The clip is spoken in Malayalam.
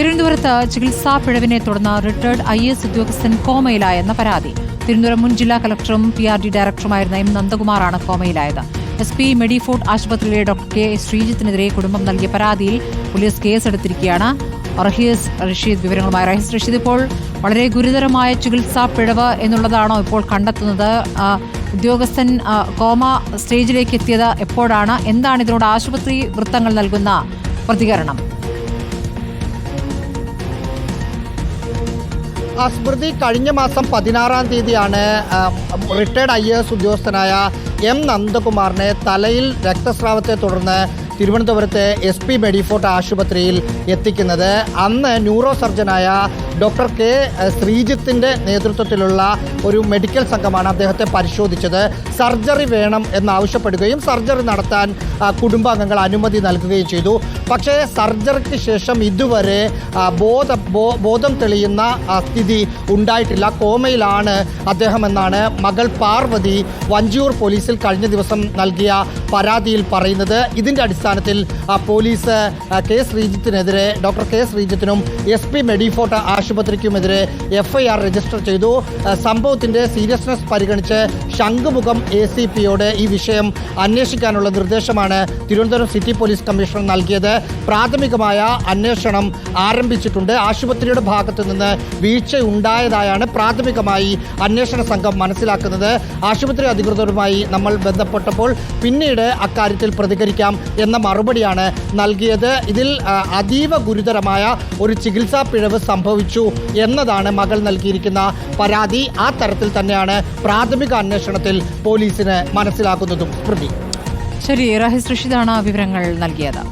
തിരുവനന്തപുരത്ത് ചികിത്സാ പിഴവിനെ തുടർന്ന് റിട്ടയർഡ് ഐ എസ് ഉദ്യോഗസ്ഥൻ കോമയിലായെന്ന പരാതി. തിരുവനന്തപുരം മുൻ ജില്ലാ കലക്ടറും പി ആർ ഡി ഡയറക്ടറുമായിരുന്ന എം നന്ദകുമാറാണ് കോമയിലായത്. എസ് പി മെഡിഫോർട്ട് ആശുപത്രിയിലെ ഡോക്ടർ കെ ശ്രീജിത്തിനെതിരെ കുടുംബം നൽകിയ പരാതിയിൽ പോലീസ് കേസെടുത്തിരിക്കുകയാണ്. റഹീസ് റഷീദ് വിവരങ്ങളുമായി റഹീസ് റഷീദ് ഇപ്പോൾ വളരെ ഗുരുതരമായ ചികിത്സാ പിഴവ് എന്നുള്ളതാണോ ഇപ്പോൾ കണ്ടെത്തുന്നത്? ഉദ്യോഗസ്ഥൻ കോമ സ്റ്റേജിലേക്ക് എത്തിയത് എപ്പോഴാണ്? എന്താണ് ഇതിനോട് ആശുപത്രി വൃത്തങ്ങൾ നൽകുന്ന പ്രതികരണം? സ്മൃതി കഴിഞ്ഞ മാസം പതിനാറാം തീയതിയാണ് റിട്ടയർഡ് ഐ എസ് ഉദ്യോഗസ്ഥനായ എം നന്ദകുമാറിനെ തലയിൽ രക്തസ്രാവത്തെ തുടർന്ന് തിരുവനന്തപുരത്തെ എസ് പി മെഡിഫോർട്ട് ആശുപത്രിയിൽ എത്തിക്കുന്നത്. അന്ന് ന്യൂറോ സർജനായ ഡോക്ടർ കെ ശ്രീജിത്തിന്റെ നേതൃത്വത്തിലുള്ള ഒരു മെഡിക്കൽ സംഘമാണ് അദ്ദേഹത്തെ പരിശോധിച്ചത്. സർജറി വേണം എന്നാവശ്യപ്പെടുകയും സർജറി നടത്താൻ കുടുംബാംഗങ്ങൾ അനുമതി നൽകുകയും ചെയ്തു. പക്ഷേ സർജറിക്ക് ശേഷം ഇതുവരെ ബോധ ബോധം തെളിയുന്ന സ്ഥിതി ഉണ്ടായിട്ടില്ല. കോമയിലാണ് അദ്ദേഹം എന്നാണ് മകൾ പാർവതി വഞ്ചിയൂർ പോലീസിൽ കഴിഞ്ഞ ദിവസം നൽകിയ പരാതിയിൽ പറയുന്നത്. ഇതിന്റെ അടിസ്ഥാനത്തിൽ പോലീസ് കെ ശ്രീജിത്തിനെതിരെ ഡോക്ടർ കെ ശ്രീജിത്തിനും എസ് പി മെഡിഫോട്ട ആശുപത്രിക്കുമെതിരെ എഫ് ഐ ആർ രജിസ്റ്റർ ചെയ്തു. സംഭവത്തിന്റെ സീരിയസ്നെസ് പരിഗണിച്ച് ശംഖുമുഖം എ സി പിയോട് ഈ വിഷയം അന്വേഷിക്കാനുള്ള നിർദ്ദേശമാണ് തിരുവനന്തപുരം സിറ്റി പോലീസ് കമ്മീഷണർ നൽകിയത്. പ്രാഥമികമായ അന്വേഷണം ആരംഭിച്ചിട്ടുണ്ട്. ആശുപത്രിയുടെ ഭാഗത്തു നിന്ന് വീഴ്ച ഉണ്ടായതായാണ് പ്രാഥമികമായി അന്വേഷണ സംഘം മനസ്സിലാക്കുന്നത്. ആശുപത്രി അധികൃതരുമായി നമ്മൾ ബന്ധപ്പെട്ടപ്പോൾ പിന്നീട് അക്കാര്യത്തിൽ പ്രതികരിക്കാം എന്ന മറുപടിയാണ് നൽകിയത്. ഇതിൽ അതീവ ഗുരുതരമായ ഒരു ചികിത്സാ പിഴവ് സംഭവിച്ചു എന്നതാണ് മകൾ നൽകിയിരിക്കുന്ന പരാതി. ആ തരത്തിൽ തന്നെയാണ് പ്രാഥമിക അന്വേഷണത്തിൽ പോലീസിന് മനസ്സിലാക്കുന്നതും സ്മൃതി ശരി റഹിസ് ഋഷിതാണ് വിവരങ്ങൾ നൽകിയത്.